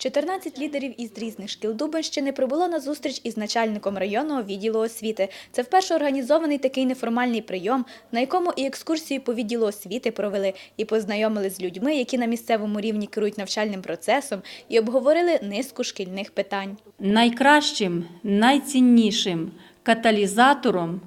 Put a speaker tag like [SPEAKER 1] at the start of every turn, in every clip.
[SPEAKER 1] 14 лідерів із різних шкіл Дубенщини прибуло на зустріч із начальником районного відділу освіти. Це вперше організований такий неформальний прийом, на якому і екскурсію по відділу освіти провели, і познайомили з людьми, які на місцевому рівні керують навчальним процесом, і обговорили низку шкільних питань.
[SPEAKER 2] найкращим, найціннішим каталізатором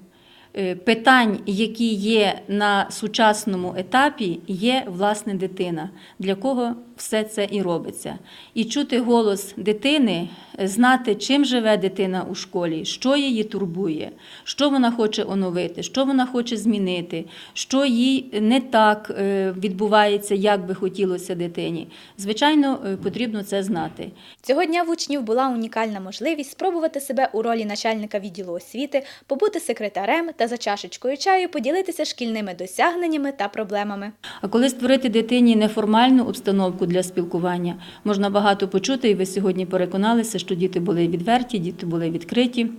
[SPEAKER 2] е, питань, які є на сучасному етапі, є власне дитина, для кого все це і робиться. І чути голос дитини, е, знати, чим живе дитина у школі, що її турбує, що вона хоче оновити, що вона хоче змінити, що їй не так е, відбувається, як би хотілося дитині. Звичайно, е, потрібно це знати.
[SPEAKER 1] Цього дня в учнів була унікальна можливість спробувати себе у ролі начальника відділу освіти, побути секретарем та за чашечкою чаю поділитися шкільними досягненнями та проблемами.
[SPEAKER 2] А коли створити дитині неформальну обстановку для спілкування, можна багато почути, і ви сьогодні переконалися, що діти були відверті, діти були відкриті.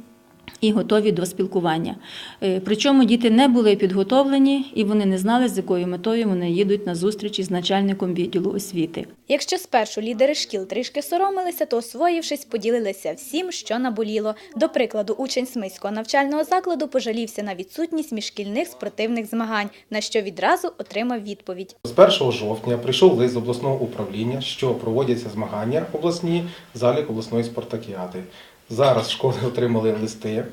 [SPEAKER 2] І готові до спілкування. Е, Причому діти не були підготовлені і вони не знали, з якою метою вони їдуть на зустрічі з начальником відділу освіти.
[SPEAKER 1] Якщо спершу лідери шкіл трішки соромилися, то освоївшись, поділилися всім, що наболіло. До прикладу, учень Смиського навчального закладу пожалівся на відсутність міжшкільних спортивних змагань, на що відразу отримав відповідь.
[SPEAKER 3] З 1 жовтня прийшов лист з обласного управління, що проводяться змагання обласні в залі обласної спартакіади. Зараз школи отримали листи,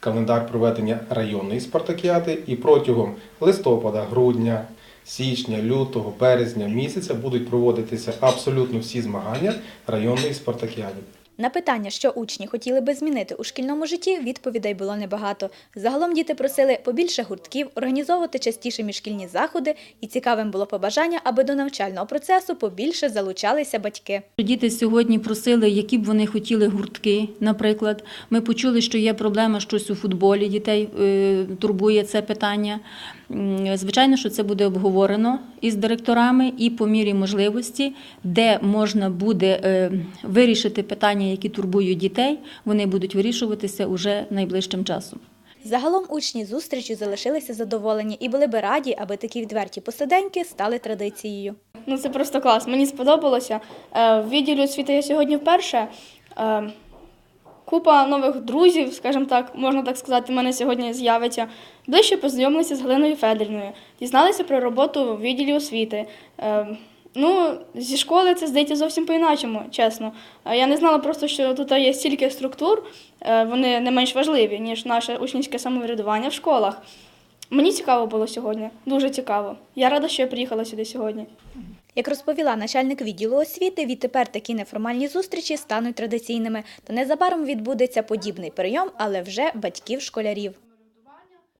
[SPEAKER 3] календар проведення районної спартакіади, і протягом листопада, грудня, січня, лютого, березня місяця будуть проводитися абсолютно всі змагання районної спартакіади.
[SPEAKER 1] На питання, що учні хотіли би змінити у шкільному житті, відповідей було небагато. Загалом діти просили побільше гуртків, організовувати частіше міжшкільні заходи, і цікавим було побажання, аби до навчального процесу побільше залучалися батьки.
[SPEAKER 2] Діти сьогодні просили, які б вони хотіли гуртки. Наприклад, ми почули, що є проблема щось у футболі. Дітей е, турбує це питання. Звичайно, що це буде обговорено із директорами і по мірі можливості, де можна буде е, вирішити питання, які турбують дітей, вони будуть вирішуватися уже найближчим часом.
[SPEAKER 1] Загалом учні зустрічі залишилися задоволені і були би раді, аби такі відверті посиденьки стали традицією.
[SPEAKER 4] Ну це просто клас. Мені сподобалося. Е, В відділі освіти я сьогодні вперше. Купа нових друзів, скажімо так, можна так сказати, в мене сьогодні з'явиться. Ближче познайомилися з Галиною Федорівною, дізналися про роботу в відділі освіти. Е, Ну, зі школи це здається зовсім по-іначому, чесно. Е, Я не знала просто, що тут є стільки структур, е, вони не менш важливі, ніж наше учнівське самоврядування в школах. Мені цікаво було сьогодні, дуже цікаво. Я рада, що я приїхала сюди сьогодні.
[SPEAKER 1] Як розповіла начальник відділу освіти, відтепер такі неформальні зустрічі стануть традиційними, та незабаром відбудеться подібний прийом, але вже батьків школярів.